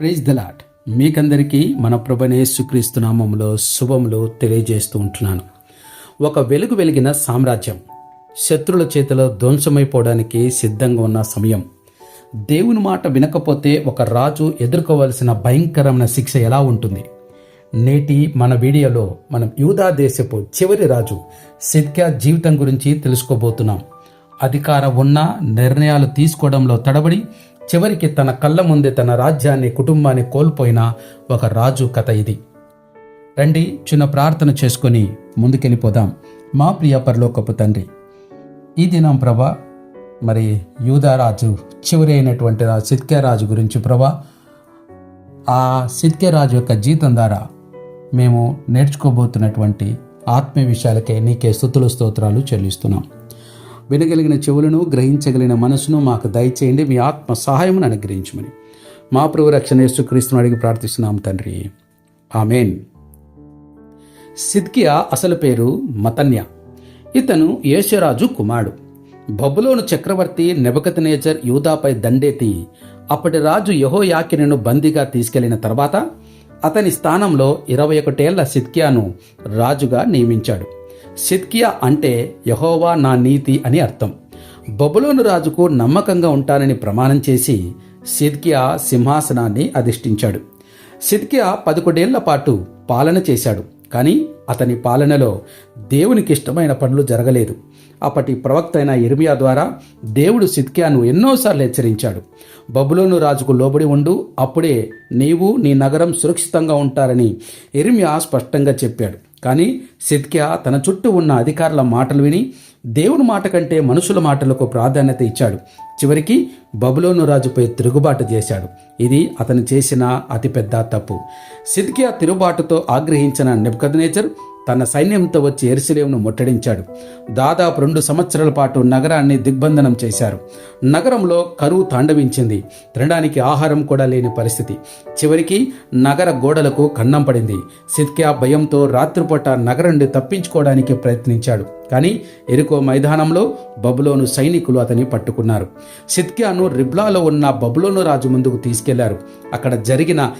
Praise the lot మీకందరికీ మన ప్రభనేసుక్రీస్తు నామంలో శుభములు తెలియజేస్తూ ఉంటున్నాను. ఒక వెలుగు వెలిగిన సామ్రాజ్యం శత్రుల చేతిలో ధ్వంసమైపోవడానికి సిద్ధంగా ఉన్న సమయం. దేవుని మాట వినకపోతే ఒక రాజు ఎదుర్కోవలసిన భయంకరమైన శిక్ష ఎలా ఉంటుంది? నేటి మన వీడియోలో మనం యూదా దేశపు చివరి రాజు సిద్క్యా జీవితం గురించి తెలుసుకోబోతున్నాం. అధికారం ఉన్న నిర్ణయాలు తీసుకోవడంలో తడబడి చివరికి తన కళ్ళ ముందే తన రాజ్యాన్ని కుటుంబాన్ని కోల్పోయిన ఒక రాజు కథ ఇది. రండి చిన్న ప్రార్థన చేసుకొని ముందుకెళ్ళిపోదాం మా ప్రియ పరలోకపు తండ్రి ఈ దినం ప్రభా మరి యూదారాజు చివరి అయినటువంటి రా గురించి ప్రభా ఆ సిద్క్యరాజు యొక్క జీతం ద్వారా మేము నేర్చుకోబోతున్నటువంటి ఆత్మీయ విషయాలకే నీకే స్థుతులు స్తోత్రాలు చెల్లిస్తున్నాం. వినగలిగిన చెవులను గ్రహించగలిగిన మనసును మాకు దయచేయండి. మీ ఆత్మ సహాయమును అనుగ్రహించమని మా ప్రభు రక్షణ యేసుక్రీస్తును అడిగి ప్రార్థిస్తున్నాం తండ్రి. ఆమెన్. సిద్కియా అసలు పేరు మతన్య. ఇతను యేషరాజు కుమారుడు. బబులోను చక్రవర్తి నెబకతనేజర్ యూదాపై దండెత్తి అప్పటి రాజు యహోయాకినను బందీగా తీసుకెళ్ళిన తర్వాత అతని స్థానంలో ఇరవై ఒకటేళ్ళ సిద్కియాను రాజుగా నియమించాడు. సిద్కియా అంటే యహోవా నా నీతి అని అర్థం. బబులోను రాజుకు నమ్మకంగా ఉంటానని ప్రమాణం చేసి సిద్కియా సింహాసనాన్ని అధిష్ఠించాడు. సిద్కియా పదకొండేళ్ళ పాటు పాలన చేశాడు. కానీ అతని పాలనలో దేవునికి ఇష్టమైన పనులు జరగలేదు. అప్పటి ప్రవక్త అయిన ఇర్మియా ద్వారా దేవుడు సిద్కియాను ఎన్నోసార్లు హెచ్చరించాడు. బబులోను రాజుకు లోబడి ఉండు అప్పుడే నీవు నీ నగరం సురక్షితంగా ఉంటారని ఇర్మియా స్పష్టంగా చెప్పాడు. కానీ సిద్కియా తన చుట్టూ ఉన్న అధికారుల మాటలు విని దేవుని మాట కంటే మనుషుల మాటలకు ప్రాధాన్యత ఇచ్చాడు. చివరికి బబులోను రాజుపై తిరుగుబాటు చేశాడు. ఇది అతను చేసిన అతిపెద్ద తప్పు. సిద్కియా తిరుగుబాటుతో ఆగ్రహించిన నెబ్కద్నేచర్ తన సైన్యంతో వచ్చి ఎరుసలేమును ముట్టడించాడు. దాదాపు రెండు సంవత్సరాల పాటు నగరాన్ని దిగ్బంధనం చేశారు. నగరంలో కరువు తాండవించింది. తినడానికి ఆహారం కూడా లేని పరిస్థితి. చివరికి నగర గోడలకు కన్నం పడింది. సిద్కియా భయంతో రాత్రిపూట నగరండి తప్పించుకోవడానికి ప్రయత్నించాడు. కానీ ఎరుకో మైదానంలో బబులోను సైనికులు అతని పట్టుకున్నారు. సిద్కియాను రిబ్లాలో ఉన్న బబులోను రాజు ముందుకు తీసుకెళ్ళారు. అక్కడ జరిగిన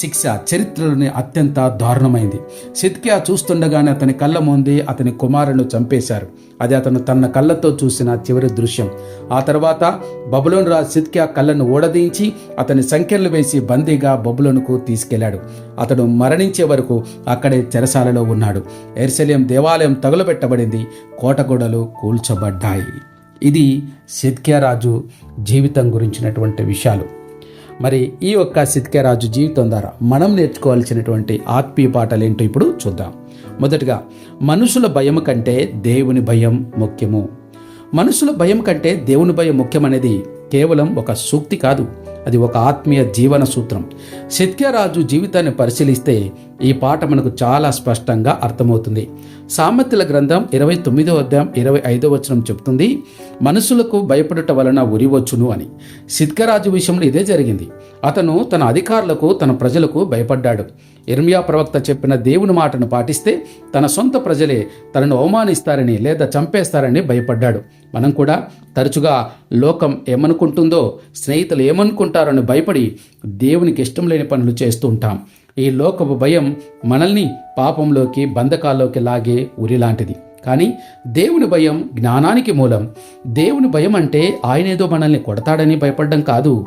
శిక్ష చరిత్రలోనే అత్యంత దారుణమైంది. సిద్కియా చూస్తుండగానే అతని కళ్ళ ముందే అతని కుమారులను చంపేశారు. అది అతను తన కళ్ళతో చూసిన చివరి దృశ్యం. ఆ తర్వాత బబులోను రాజు సిద్కియా కళ్ళను ఓడదీయించి అతని సంఖ్యలు వేసి బందీగా బబులోనుకు తీసుకెళ్ళాడు. అతడు మరణించే వరకు అక్కడే చెరసాలలో ఉన్నాడు. ఎర్సలేం దేవాలయం తగులబెట్టబడింది. కోటగోడలు కూల్చబడ్డాయి. ఇది సిద్కియా రాజు జీవితం గురించినటువంటి విషయాలు. మరి ఈ యొక్క సిద్కేరాజు జీవితం ద్వారా మనం నేర్చుకోవాల్సినటువంటి ఆత్మీయ పాఠాలు ఏంటో ఇప్పుడు చూద్దాం. మొదటగా మనుషుల భయం కంటే దేవుని భయం ముఖ్యము. మనుషుల భయం కంటే దేవుని భయం ముఖ్యమనేది కేవలం ఒక సూక్తి కాదు. అది ఒక ఆత్మీయ జీవన సూత్రం. శత్యరాజు జీవితాన్ని పరిశీలిస్తే ఈ పాట మనకు చాలా స్పష్టంగా అర్థమవుతుంది. సామెతల గ్రంథం ఇరవై తొమ్మిదో అధ్యాయం ఇరవై ఐదో వచనం చెప్తుంది మనుషులకు భయపడట వలన ఉరివచ్చును అని. సిద్కరాజు విషయంలో ఇదే జరిగింది. అతను తన అధికారులకు తన ప్రజలకు భయపడ్డాడు. ఇర్మియా ప్రవక్త చెప్పిన దేవుని మాటను పాటిస్తే తన సొంత ప్రజలే తనను అవమానిస్తారని లేదా చంపేస్తారని భయపడ్డాడు. మనం కూడా తరచుగా లోకం ఏమనుకుంటుందో స్నేహితులు ఏమనుకుంటారని భయపడి దేవునికి ఇష్టం లేని పనులు చేస్తూ ఉంటాం. ఈ లోకపు భయం మనల్ని పాపంలోకి బంధకాల్లోకి లాగే ఉరిలాంటిది కానీ దేవుని భయం జ్ఞానానికి మూలం. దేవుని భయం అంటే ఆయనేదో మనల్ని కొడతాడని భయపడడం కాదు.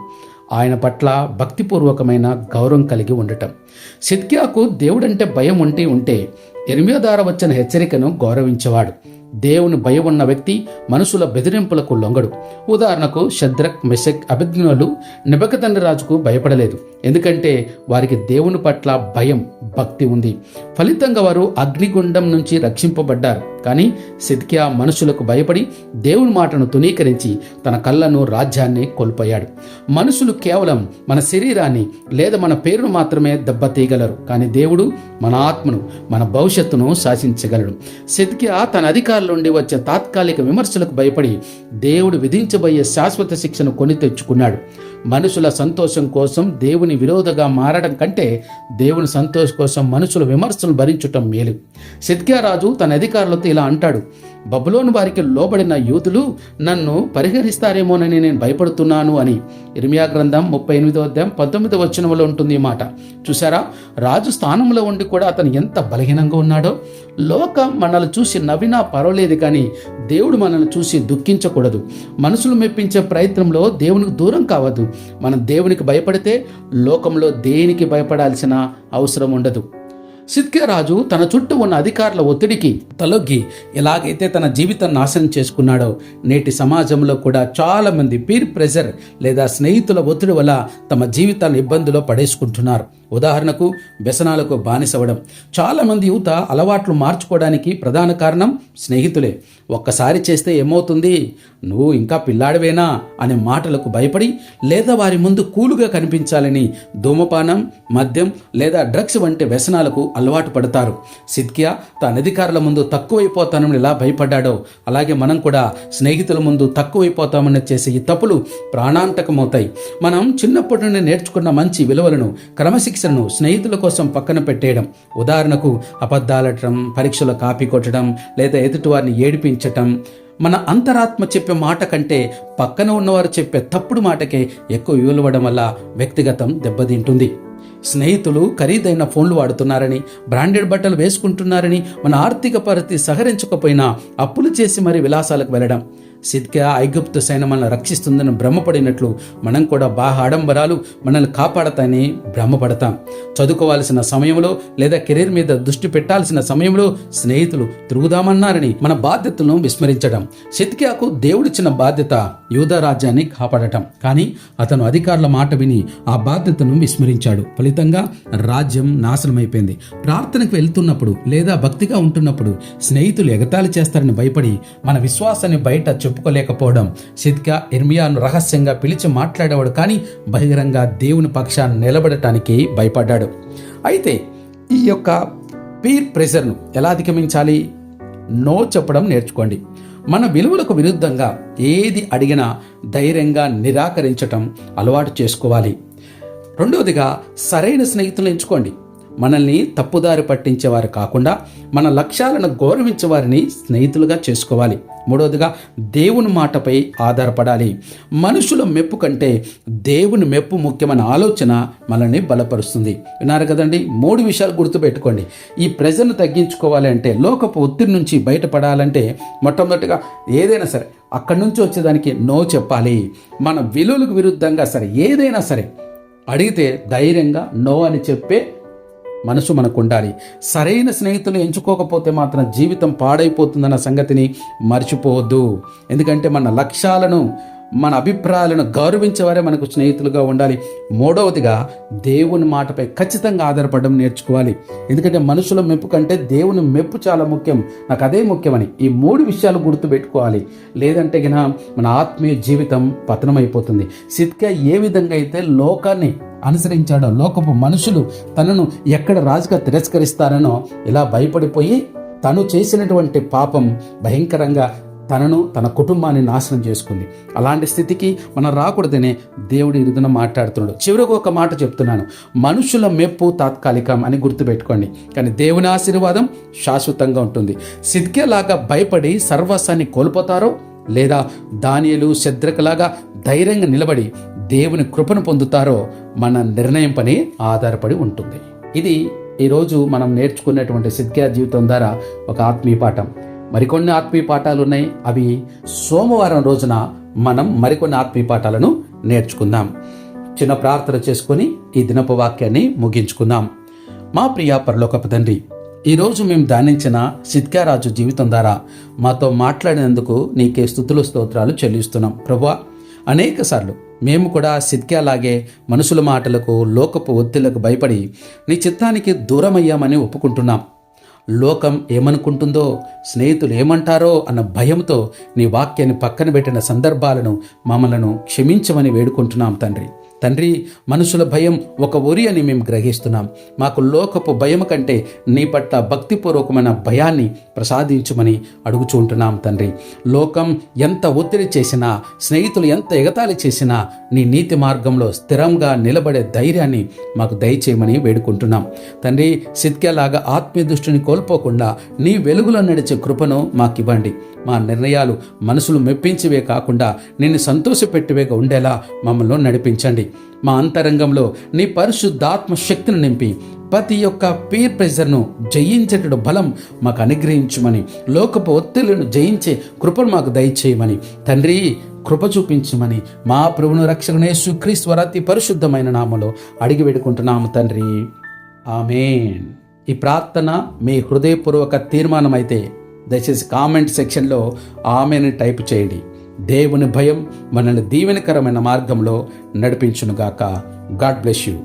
ఆయన పట్ల భక్తిపూర్వకమైన గౌరవం కలిగి ఉండటం. సిద్కియాకు దేవుడంటే భయం ఉంటే ఉంటే ఎనిమిదో ద్వారా వచ్చిన హెచ్చరికను గౌరవించేవాడు. దేవుని భయం ఉన్న వ్యక్తి మనుషుల బెదిరింపులకు లొంగడు. ఉదాహరణకు శద్రక్ మెషక్ అభిజ్ఞులు నిబకతండ్రి రాజుకు భయపడలేదు. ఎందుకంటే వారికి దేవుని పట్ల భయం భక్తి ఉంది. ఫలితంగా వారు అగ్నిగుండం నుంచి రక్షింపబడ్డారు. కానీ సిద్కియా మనుషులకు భయపడి దేవుని మాటను తునీకరించి తన కళ్ళను రాజ్యాన్ని కోల్పోయాడు. మనుషులు కేవలం మన శరీరాన్ని లేదా మన పేరును మాత్రమే దెబ్బతీయగలరు. కానీ దేవుడు మన ఆత్మను మన భవిష్యత్తును శాసించగలడు. సిద్కియా తన అధికారుల నుండి వచ్చే తాత్కాలిక విమర్శలకు భయపడి దేవుడు విధించబోయే శాశ్వత శిక్షను కొని తెచ్చుకున్నాడు. మనుషుల సంతోషం కోసం దేవుని విరోధగా మారడం కంటే దేవుని సంతోషం కోసం మనుషుల విమర్శలు భరించటం మేలు. సిద్కియా రాజు తన అధికారులతో ఇలా అంటాడు బబులోను వారికి లోబడిన యూదులు నన్ను పరిహరిస్తారేమోనని నేను భయపడుతున్నాను అని. ఇర్మియా గ్రంథం ముప్పై ఎనిమిదో అధ్యాయం పంతొమ్మిదో వచనంలో ఉంటుంది ఈ మాట. చూసారా రాజు స్థానంలో ఉండి కూడా అతను ఎంత బలహీనంగా ఉన్నాడో? లోకం మనల్ని చూసి నవ్వినా పర్వాలేదు కానీ దేవుడు మనల్ని చూసి దుఃఖించకూడదు. మనసులు మెప్పించే ప్రయత్నంలో దేవునికి దూరం కావద్దు. మనం దేవునికి భయపడితే లోకంలో దేనికి భయపడాల్సిన అవసరం ఉండదు. రాజు తన చుట్టూ ఉన్న అధికారుల ఒత్తిడికి తలొగ్గి ఎలాగైతే తన జీవితం నాశనం చేసుకున్నాడో నేటి సమాజంలో కూడా చాలామంది పీర్ ప్రెజర్ లేదా స్నేహితుల ఒత్తిడి వల్ల తమ జీవితాన్ని ఇబ్బందులో పడేసుకుంటున్నారు. ఉదాహరణకు వ్యసనాలకు బానిసవడం. చాలామంది యువత అలవాట్లు మార్చుకోవడానికి ప్రధాన కారణం స్నేహితులే. ఒక్కసారి చేస్తే ఏమవుతుంది? నువ్వు ఇంకా పిల్లాడివేనా? అనే మాటలకు భయపడి లేదా వారి ముందు కూలుగా కనిపించాలని ధూమపానం మద్యం లేదా డ్రగ్స్ వంటి వ్యసనాలకు అలవాటు పడతారు. సిద్కియా తన అధికారుల ముందు తక్కువైపోతానని ఎలా భయపడ్డాడో అలాగే మనం కూడా స్నేహితుల ముందు తక్కువైపోతామని చేసే ఈ తప్పులు ప్రాణాంతకమవుతాయి. మనం చిన్నప్పటి నుండి నేర్చుకున్న మంచి విలువలను క్రమశిక్షణను స్నేహితుల కోసం పక్కన పెట్టేయడం ఉదాహరణకు అబద్ధాలటం పరీక్షల కాపీ కొట్టడం లేదా ఎదుటివారిని ఏడిపించటం. మన అంతరాత్మ చెప్పే మాట కంటే పక్కన ఉన్నవారు చెప్పే తప్పుడు మాటకే ఎక్కువ విలువడం వల్ల వ్యక్తిగతం దెబ్బతింటుంది. స్నేహితులు ఖరీదైన ఫోన్లు వాడుతున్నారని బ్రాండెడ్ బట్టలు వేసుకుంటున్నారని మన ఆర్థిక పరిస్థితి సహరించకపోయినా అప్పులు చేసి మరి విలాసాలకు వెళ్ళడం. సిద్కే ఐగుప్తు సైన్యం మనల్ని రక్షిస్తుందని భ్రమపడినట్లు మనం కూడా బాహ ఆడంబరాలు మనల్ని కాపాడతాయని భ్రమపడతాం. చదువుకోవాల్సిన సమయంలో లేదా కెరీర్ మీద దృష్టి పెట్టాల్సిన సమయంలో స్నేహితులు తిరుగుదామన్నారని మన బాధ్యతలను విస్మరించడం. సిద్కియాకు దేవుడిచ్చిన బాధ్యత యూదా రాజ్యాన్ని కాపాడటం. కానీ అతను అధికారుల మాట విని ఆ బాధ్యతను విస్మరించాడు. ఫలితంగా రాజ్యం నాశనమైపోయింది. ప్రార్థనకు వెళ్తున్నప్పుడు లేదా భక్తిగా ఉంటున్నప్పుడు స్నేహితులు ఎగతాళి చేస్తారని భయపడి మన విశ్వాసాన్ని బయట చెప్పుకోలేకపోవడం. సిద్కా ఇర్మియాను రహస్యంగా పిలిచి మాట్లాడేవాడు కానీ బహిరంగ దేవుని పక్షాన్ని నిలబడటానికి భయపడ్డాడు. అయితే ఈ యొక్క పీర్ ప్రెషర్ను ఎలా అధిగమించాలి? నో చెప్పడం నేర్చుకోండి. మన విలువలకు విరుద్ధంగా ఏది అడిగినా ధైర్యంగా నిరాకరించటం అలవాటు చేసుకోవాలి. రెండవదిగా సరైన స్నేహితులను ఎంచుకోండి. మనల్ని తప్పుదారి పట్టించేవారు కాకుండా మన లక్ష్యాలను గౌరవించే వారిని స్నేహితులుగా చేసుకోవాలి. మూడవదిగా దేవుని మాటపై ఆధారపడాలి. మనుషుల మెప్పు కంటే దేవుని మెప్పు ముఖ్యమైన ఆలోచన మనల్ని బలపరుస్తుంది. విన్నారు కదండి? మూడు విషయాలు గుర్తుపెట్టుకోండి. ఈ ప్రజలను తగ్గించుకోవాలి అంటే లోకపు ఒత్తిడి నుంచి బయటపడాలంటే మొట్టమొదటిగా ఏదైనా సరే అక్కడి నుంచి వచ్చేదానికి నో చెప్పాలి. మన విలువలకు విరుద్ధంగా సరే ఏదైనా సరే అడిగితే ధైర్యంగా నో అని చెప్పే మనసు మనకు ఉండాలి సరైన స్నేహితులు ఎంచుకోకపోతే మాత్రం జీవితం పాడైపోతుందన్న సంగతిని మర్చిపోవద్దు. ఎందుకంటే మన లక్ష్యాలను మన అభిప్రాయాలను గౌరవించేవారే మనకు స్నేహితులుగా ఉండాలి. మూడవదిగా దేవుని మాటపై ఖచ్చితంగా ఆధారపడడం నేర్చుకోవాలి. ఎందుకంటే మనుషుల మెప్పు కంటే దేవుని మెప్పు చాలా ముఖ్యం. నాకు అదే ముఖ్యమని ఈ మూడు విషయాలు గుర్తుపెట్టుకోవాలి. లేదంటే గిన మన ఆత్మీయ జీవితం పతనమైపోతుంది. సిద్క ఏ విధంగా అయితే లోకాన్ని అనుసరించాడో లోకపు మనుషులు తనను ఎక్కడ రాజుగా తిరస్కరిస్తారనో ఇలా భయపడిపోయి తను చేసినటువంటి పాపం భయంకరంగా తనను తన కుటుంబాన్ని నాశనం చేసుకుంది. అలాంటి స్థితికి మనం రాకూడదనే దేవుడి ఇరుదున మాట్లాడుతున్నాడు. చివరికి ఒక మాట చెప్తున్నాను. మనుషుల మెప్పు తాత్కాలికం అని గుర్తుపెట్టుకోండి. కానీ దేవుని ఆశీర్వాదం శాశ్వతంగా ఉంటుంది. సిద్కేలాగా భయపడి సర్వస్వాన్ని కోల్పోతారో లేదా దానియలు శద్రకలాగా ధైర్యంగా నిలబడి దేవుని కృపను పొందుతారో మన నిర్ణయం పని ఆధారపడి ఉంటుంది. ఇది ఈరోజు మనం నేర్చుకున్నటువంటి సిద్ధ్యా జీవితం ద్వారా ఒక ఆత్మీయ పాఠం. మరికొన్ని ఆత్మీయ పాఠాలు ఉన్నాయి. అవి సోమవారం రోజున మనం మరికొన్ని ఆత్మీయ పాఠాలను నేర్చుకుందాం. చిన్న ప్రార్థన చేసుకుని ఈ దినపు వాక్యాన్ని ముగించుకుందాం. మా ప్రియ పరలోకపు తండ్రి ఈరోజు మేము ధ్యానించిన సిద్ధ్యారాజు జీవితం ద్వారా మాతో మాట్లాడినందుకు నీకే స్థుతులు స్తోత్రాలు చెల్లిస్తున్నాం. ప్రభా అనేక సార్లు మేము కూడా సిద్కేలాగే మనుషుల మాటలకు లోకపు ఒత్తిళ్ళకు భయపడి నీ చిత్తానికి దూరమయ్యామని ఒప్పుకుంటున్నాం. లోకం ఏమనుకుంటుందో స్నేహితులు ఏమంటారో అన్న భయంతో నీ వాక్యాన్ని పక్కన పెట్టిన సందర్భాలను మమ్మలను క్షమించమని వేడుకుంటున్నాం తండ్రి. తండ్రి మనుషుల భయం ఒక ఒరి అని మేము గ్రహిస్తున్నాం. మాకు లోకపు భయం కంటే నీ పట్ల భక్తిపూర్వకమైన భయాన్ని ప్రసాదించమని అడుగుచుంటున్నాం తండ్రి. లోకం ఎంత ఒత్తిడి చేసినా స్నేహితులు ఎంత ఎగతాళి చేసినా నీ నీతి మార్గంలో స్థిరంగా నిలబడే ధైర్యాన్ని మాకు దయచేయమని వేడుకుంటున్నాం. తండ్రి సిద్కేలాగా ఆత్మీయ దృష్టిని కోల్పోకుండా నీ వెలుగులో నడిచే కృపను మాకివ్వండి. మా నిర్ణయాలు మనసులు మెప్పించివే కాకుండా నిన్ను సంతోషపెట్టివేగా ఉండేలా మమ్మల్ని నడిపించండి. మా అంతరంగంలో నీ పరిశుద్ధాత్మ శక్తిని నింపి ప్రతి యొక్క పీర్ ప్రెషర్ను జయించేటడు బలం మాకు అనుగ్రహించమని లోకపు ఒత్తిళ్ళను జయించే కృపను మాకు దయచేయమని తండ్రి కృప చూపించమని మా ప్రభును రక్షకునే సుక్రీశ్వరతి పరిశుద్ధమైన నామలో అడిగి వేడుకుంటున్నాము తండ్రి. ఆమెన్. ఈ ప్రార్థన మీ హృదయపూర్వక తీర్మానం అయితే దయచేసి కామెంట్ సెక్షన్లో ఆమెను టైప్ చేయండి. దేవుని భయం మనల్ని దీవెనకరమైన మార్గంలో నడిపించునుగాక. God bless you.